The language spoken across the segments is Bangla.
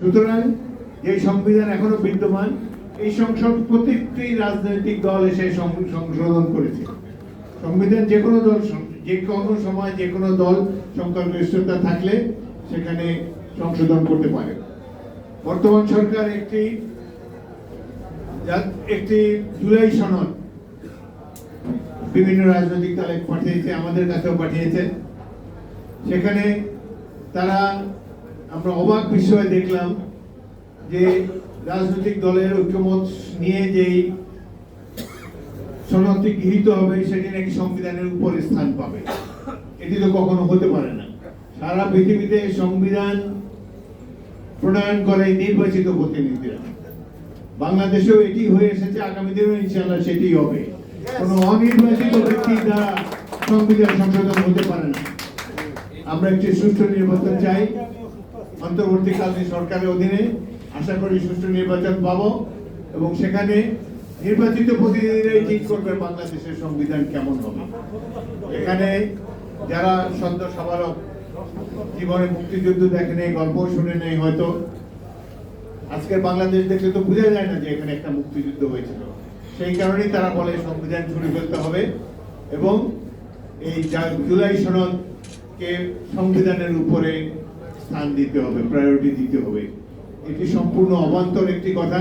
সুতরাং যে সংবিধান এখনও বিদ্যমান। এই সংসদ প্রত্যেকটি রাজনৈতিক দল এসে সংশোধন করেছে। সংবিধান যে কোনো দল যে কোনো সময় যে কোনো দল সংখ্যাগরিষ্ঠতা থাকলে সেখানে সংশোধন করতে পারে। বর্তমান সরকার একটি একটি জুলাই সনদ বিভিন্ন রাজনৈতিক দলে পাঠিয়েছে, আমাদের কাছেও পাঠিয়েছে। সেখানে তারা আমরা অবাক বিষয়ে দেখলাম যে রাজনৈতিক দলের ঐক্যমত নিয়ে যেই সনদটি গৃহীত হবে, সেটি নাকি সংবিধানের উপর স্থান পাবে। এটি তো কখনো হতে পারে না। সারা পৃথিবীতে সংবিধান প্রণয়ন করে নির্বাচিত প্রতিনিধিরা। বাংলাদেশেও এটি হয়ে এসেছে, আগামী দিনে ইনশাল্লাহ সেটি হবে। কোনো অনির্বাচিত ব্যক্তির দ্বারা সংবিধান সংশোধন হতে পারে না। আমরা একটি সুষ্ঠু নির্বাচন চাই। অন্তর্বর্তীকালীন সরকারের অধীনে আশা করি সুষ্ঠু নির্বাচন পাবো এবং সেখানে নির্বাচিত প্রতিনিধিরাই ঠিক করবে বাংলাদেশের সংবিধান কেমন হবে। এখানে যারা সদ্য সমারক জীবনে মুক্তিযুদ্ধ দেখে নেই গল্প শুনে নেই হয়তো। আজকের বাংলাদেশ দেখলে তো বোঝা যায় না যে এখানে একটা মুক্তিযুদ্ধ হয়েছিল। সেই কারণেই তারা বলে সংবিধান ছুড়ে ফেলতে হবে এবং এই জুলাই সনদকে সংবিধানের উপরে স্থান দিতে হবে প্রায়োরিটি দিতে হবে। এটি সম্পূর্ণ অবান্তর একটি কথা।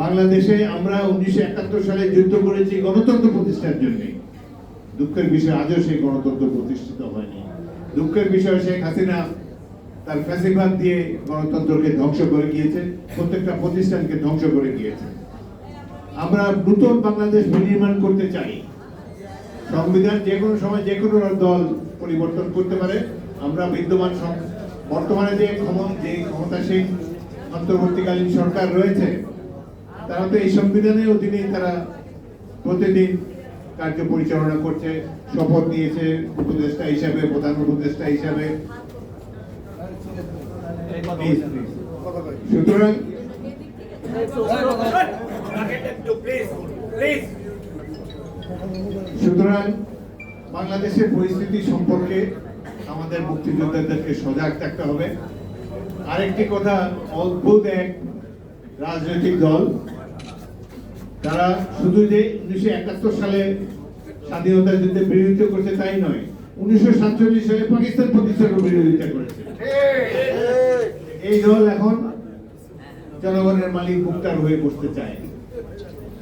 বাংলাদেশে আমরা উনিশশো একাত্তর সালে যুদ্ধ করেছি গণতন্ত্র প্রতিষ্ঠার জন্য। দুঃখের বিষয়, আজও সেই গণতন্ত্র প্রতিষ্ঠিত হয়নি। দুঃখের বিষয়, শেখ হাসিনা তার ফ্যাসিবাদ দিয়ে গণতন্ত্রকে ধ্বংস করে গিয়েছে, প্রত্যেকটা প্রতিষ্ঠানকে ধ্বংস করে গিয়েছে। আমরা নতুন বাংলাদেশ বিনির্মাণ করতে চাই। সংবিধান যে কোনো সময় যে কোনো দল পরিবর্তন করতে পারে। আমরা বিদ্যমান বর্তমানে যে যে ক্ষমতাসীন অন্তর্বর্তীকালীন সরকার রয়েছে, তারা তো এই সংবিধানের অধীনেই তারা প্রতিদিন কার্য পরিচালনা করছে, শপথ নিয়েছে উপদেষ্টা হিসাবে, প্রধান উপদেষ্টা হিসাবে. সুতরাং সুতরাং বাংলাদেশের পরিস্থিতি সম্পর্কে আমাদের মুক্তিযোদ্ধাদেরকে সজাগ থাকতে হবে। আরেকটি কথা, অদ্ভুত এক রাজনৈতিক দল। তারা শুধু যে উনিশশো একাত্তর সালে স্বাধীনতা যুদ্ধে বিরোধিতা করছে তাই নয়, উনিশশো সাতচল্লিশ সালে পাকিস্তান প্রতিষ্ঠানের বিরোধিতা করেছে। এই দল এখন জনগণের মালিক মুক্তার হয়ে বসতে চায়।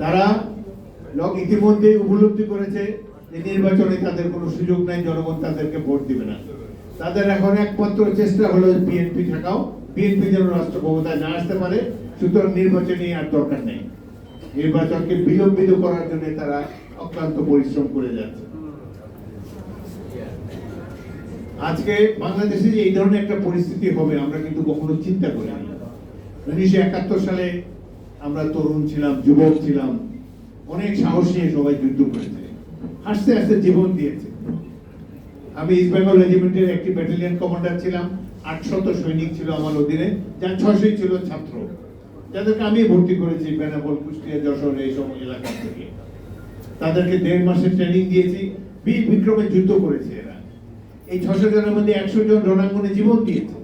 তারা লোক ইতিমধ্যে উপলব্ধি করেছে যে নির্বাচনে তাদের কোনো সুযোগ নাই, জনগণ তাদেরকে ভোট দিবে না। তাদের এখন একমাত্র চেষ্টা হলো বিএনপি থাকাও। বিএনপি যেন রাষ্ট্র ক্ষমতায় না আসতে পারে, সুতরাং নির্বাচনী আর দরকার নেই। নির্বাচনকে বিলম্বিত করার জন্য তারা অক্লান্ত পরিশ্রম করে যাচ্ছে। আজকে বাংলাদেশে যে এই ধরনের একটা পরিস্থিতি হবে, আমরা কিন্তু কখনো চিন্তা করিনি উনিশশো একাত্তর সালে আমরা তরুণ ছিলাম, যুবক ছিলাম। অনেক সাহস নিয়ে সবাই যুদ্ধ করেছে। আস্তে আস্তে জীবন দিয়েছে। আমি ইস্ট বেঙ্গল রেজিমেন্টের একটি ব্যাটালিয়ন কমান্ডার ছিলাম, আটশত সৈনিক ছিল আমার অধীনে, যার ছশোই ছিল ছাত্র। যাদেরকে আমি ভর্তি করেছি বেনাপোল কুষ্টিয়া যশোর এই সব এলাকা থেকে। তাদেরকে দেড় মাসের ট্রেনিং দিয়েছি, বীর বিক্রমে যুদ্ধ করেছে এরা। এই ছশো জনের মধ্যে একশো জন রণাঙ্গনে জীবন দিয়েছে।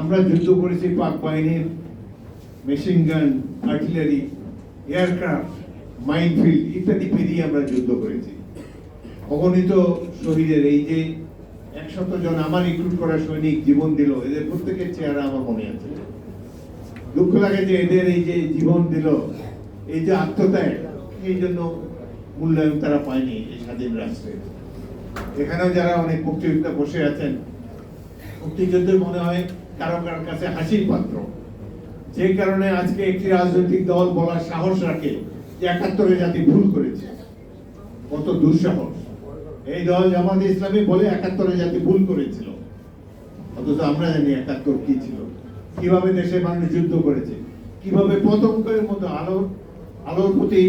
আমরা যুদ্ধ করেছি পাক বাহিনীর machine gun artillery aircraft minefield ইত্যাদি পেরিয়ে আমরা যুদ্ধ করেছি। অগণিত শহীদের এই যে একশত জন আমার রিক্রুট করা সৈনিক জীবন দিল, এদের প্রত্যেকের চেহারা আমার মনে আছে। দুঃখ লাগে যে এদের এই যে জীবন দিল, এই যে আত্মত্যাগ, এই জন্য মূল্যায়ন তারা পায়নি এই স্বাধীন রাষ্ট্রে। এখানেও যারা অনেক মুক্তিযোদ্ধা বসে আছেন মুক্তিযুদ্ধ মনে হয় কারও কারোর কাছে হাসির পাত্র। যে কারণে আজকে একটি রাজনৈতিক দল বলার সাহস রাখে যে একাত্তরে জাতি ভুল করেছে। কত দুঃসাহস। এই দল জামাত ইসলামী বলে একাত্তরে জাতি ভুল করেছিল। অথচ আমরা জানি একাত্তর কি ছিল। কীভাবে দেশের মানুষ যুদ্ধ করেছে? কীভাবে পতঙ্গের মতো আলোর আলোর প্রতি,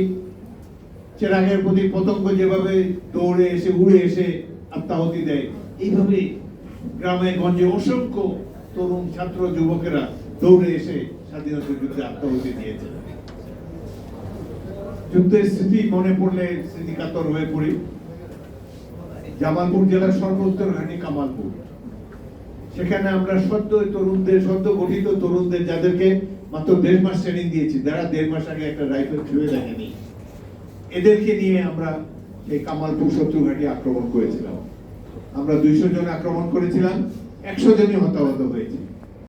চেরাগের প্রতি পতঙ্গ যেভাবে দৌড়ে এসে, উড়ে এসে আত্মাহতি দেয়, এইভাবে গ্রামে, গঞ্জে অসংখ্য তরুণ ছাত্র, যুবকেরা দৌড়ে এসে স্বাধীনতা যুদ্ধে আত্মাহতি দিয়েছে। যুদ্ধের স্মৃতি মনে পড়লে স্মৃতিকাতর হয়ে পড়ি। জামালপুর জেলার সর্বোত্তর ঘানি কামালপুর। সেখানে আমরা সদ্য তরুণদের, সদ্য গঠিত তরুণদের যাদেরকে মাত্র দেড় মাস ট্রেনিং দিয়েছি, যারা দেড় মাস আগে একটা রাইফেল ছুঁয়ে দেখেনি। এদেরকে নিয়ে আমরা এই কামালপুর শত্রু ঘাটি আক্রমণ করেছিলাম। আমরা দুইশো জন আক্রমণ করেছিলাম, একশো জনই হতাহত হয়েছে।